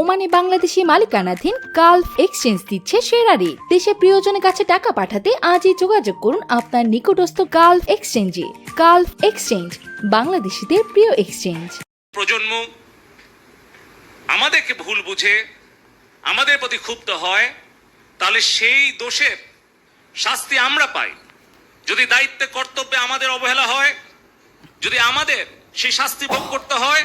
ওমানে বাংলাদেশি মালিকানাধীন Gulf exchange দিচ্ছে সেরা রেট দেশে প্রিয়জনের কাছে টাকা পাঠাতে আজই যোগাযোগ করুন আপনার নিকটস্থ গালফ এক্সচেঞ্জে। গালফ এক্সচেঞ্জ, বাংলাদেশিদের প্রিয় এক্সচেঞ্জ। প্রজন্ম, আমাদেরকে ভুল বুঝে, আমাদের প্রতি ক্ষুব্ধ হয়, তাহলে সেই দোষের শাস্তি আমরা পাই। যদি দায়িত্বে, কর্তব্যে আমাদের অবহেলা হয়, যদি আমাদের সেই শাস্তি ভোগ করতে হয়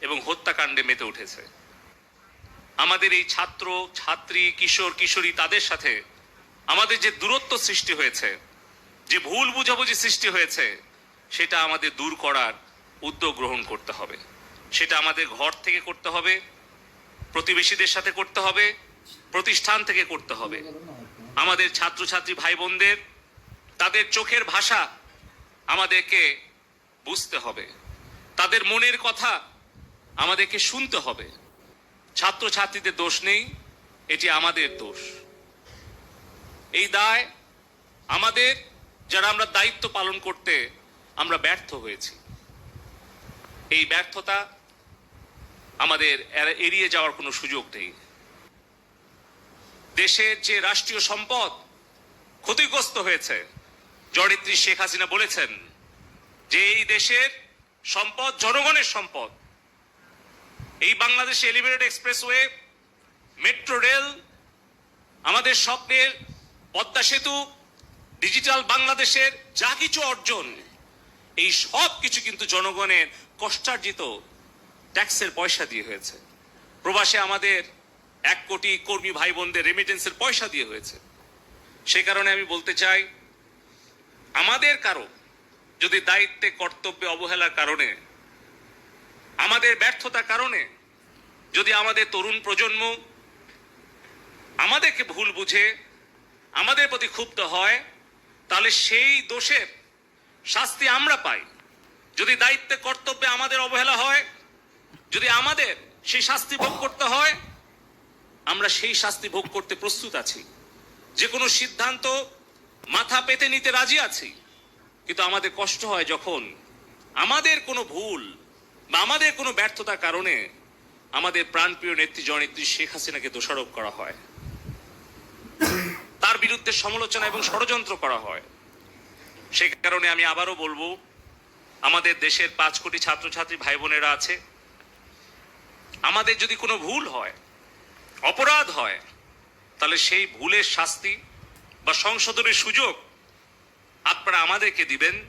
এবং হত্যাকাণ্ডে মেতে উঠেছে। আমাদের এই ছাত্র, ছাত্রী, কিশোর, কিশোরী তাদের সাথে আমাদের যে দূরত্ব সৃষ্টি হয়েছে, যে ভুল বুঝাবুঝি সৃষ্টি হয়েছে, সেটা আমাদের দূর করার উদ্যোগ গ্রহণ করতে হবে। সেটা আমাদের ঘর থেকে করতে হবে, প্রতিবেশীদের সাথে করতে হবে, প্রতিষ্ঠান থেকে করতে হবে। আমাদের ছাত্রছাত্রী ভাই বোনদের তাদের চোখের ভাষা আমাদেরকে বুঝতে হবে। তাদের মনের কথা আমাদেরকে শুনতে হবে। ছাত্রছাত্রীদের দোষ নেই, এটি আমাদের দোষ। এই দায় আমাদের, যারা আমরা দায়িত্ব পালন করতে আমরা ব্যর্থ হয়েছি। এই ব্যর্থতা আমাদের এড়িয়ে যাওয়ার কোনো সুযোগ নেই। দেশের যে রাষ্ট্রীয় সম্পদ ক্ষতিগ্রস্ত হয়েছে জড়িত্রী শেখ হাসিনা বলেছেন যে এই দেশের সম্পদ জনগণের সম্পদ এই Bangladesh elevated expressway metro rail আমাদের স্বপ্নের পদ্মা সেতু ডিজিটাল বাংলাদেশের যা কিছু অর্জন, এই সব কিছু কিন্তু জনগণের কষ্টার্জিত ট্যাক্সের পয়সা দিয়ে হয়েছে। প্রবাসে আমাদের এক কোটি কর্মী ভাই বোনদের রেমিটেন্সের পয়সা দিয়ে হয়েছে। সে কারণে আমি বলতে চাই, আমাদের কারও যদি দায়িত্বে, কর্তব্যে অবহেলার কারণে আমাদের ব্যর্থতার কারণে যদি আমাদের তরুণ প্রজন্ম আমাদেরকে ভুল বুঝে, আমাদের প্রতি ক্ষুব্ধ হয়, তাহলে সেই দোষের শাস্তি আমরা পাই। যদি দায়িত্বে, কর্তব্যে আমাদের অবহেলা হয়, যদি আমাদের সেই শাস্তি ভোগ করতে হয়, আমরা সেই শাস্তি ভোগ করতে প্রস্তুত আছি। যে কোনো সিদ্ধান্ত মাথা পেতে নিতে রাজি আছি, কিন্তু আমাদের কষ্ট হয় যখন আমাদের কোনো ভুল বা আমাদের কোনো ব্যর্থতার কারণে আমাদের প্রাণপ্রিয় নেত্রী জননেত্রী শেখ হাসিনাকে দোষারোপ করা হয়। তার বিরুদ্ধে সমালোচনা এবং ষড়যন্ত্র করা হয়। সে কারণে আমি আবারও বলব, আমাদের দেশের পাঁচ কোটি ছাত্রছাত্রী ভাই বোনেরা আছে। আমাদের যদি কোনো ভুল হয়, অপরাধ হয়, তাহলে সেই ভুলের শাস্তি বা সংশোধনের সুযোগ আপনারা আমাদেরকে দিবেন।